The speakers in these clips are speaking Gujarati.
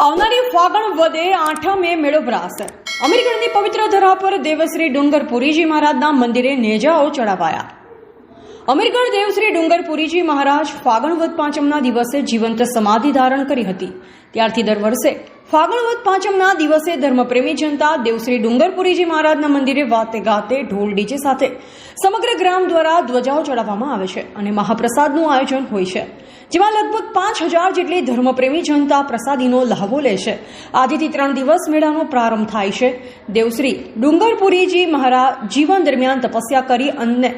આવનારી ફાગણ વધે આઠમે મેળો ભરાશે. અમીરગઢની પવિત્ર ધરા પર દેવશ્રી ડુંગર પુરીજી મહારાજના મંદિરે નેજાઓ ચડાવાયા. અમીરગઢ દેવશ્રી ડુંગર પુરીજી મહારાજ ફાગણ વધ પાંચમના દિવસે જીવંત સમાધિ ધારણ કરી હતી. ત્યારથી દર વર્ષે ફાગણ વદ પાંચમના દિવસે ધર્મપ્રેમી જનતા દેવશ્રી ડુંગરપુરીજી મહારાજના મંદિરે વાતે ગાતે ઢોલ ડીજે સાથે સમગ્ર ગ્રામ દ્વારા ધ્વજાઓ ચડાવવામાં આવે છે અને મહાપ્રસાદનું આયોજન હોય છે, જેમાં લગભગ પાંચ હજાર જેટલી ધર્મપ્રેમી જનતા પ્રસાદીનો લહાવો લે છે. આજથી ત્રણ દિવસ મેળાનો પ્રારંભ થાય છે. દેવશ્રી ડુંગરપુરીજી મહારાજ જીવન દરમિયાન તપસ્યા કરી અને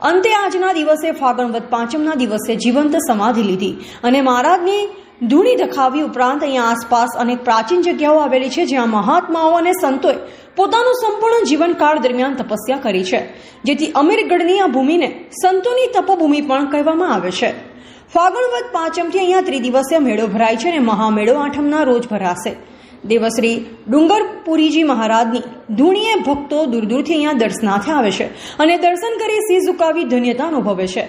અંતે આજના દિવસે ફાગણ વદ પાંચમના દિવસે જીવંત સમાધિ લીધી અને મહારાજની ધૂણી રખાવી ઉપરાંત અહીંયા આસપાસ અનેક પ્રાચીન જગ્યાઓ આવેલી છે જ્યાં મહાત્માઓ અને સંતોએ પોતાનું સંપૂર્ણ જીવનકાળ દરમિયાન તપસ્યા કરી છે, જેથી અમીરગઢની આ ભૂમિને સંતોની તપોભૂમિ પણ કહેવામાં આવે છે. ફાગણ વદ પાંચમથી અહીંયા ત્રિદિવસીય મેળો ભરાય છે અને મહામેળો આઠમના રોજ ભરાશે. દેવશ્રી ડુંગરપુરીજી મહારાજની ધૂણીએ ભક્તો દૂર દૂરથી અહીંયા દર્શનાથે આવે છે અને દર્શન કરી સી ઝુકાવી ધન્યતા અનુભવે છે.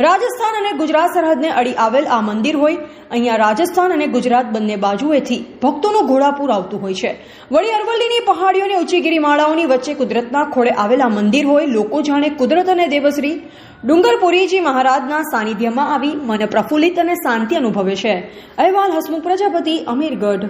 રાજસ્થાન અને ગુજરાત સરહદને અડી આવેલ આ મંદિર હોય, અહીંયા રાજસ્થાન અને ગુજરાત બંને બાજુએથી ભક્તોનું ઘોડાપૂર આવતું હોય છે. વળી અરવલ્લીની પહાડીઓની ઊંચી માળાઓની વચ્ચે કુદરતના ખોળે આવેલા મંદિર હોય, લોકો જાણે કુદરત અને દેવશ્રી ડુંગરપુરીજી મહારાજના સાનિધ્યમાં આવી મન પ્રફુલ્લિત અને શાંતિ અનુભવે છે. અહેવાલ હસમુખ પ્રજાપતિ, અમીરગઢ.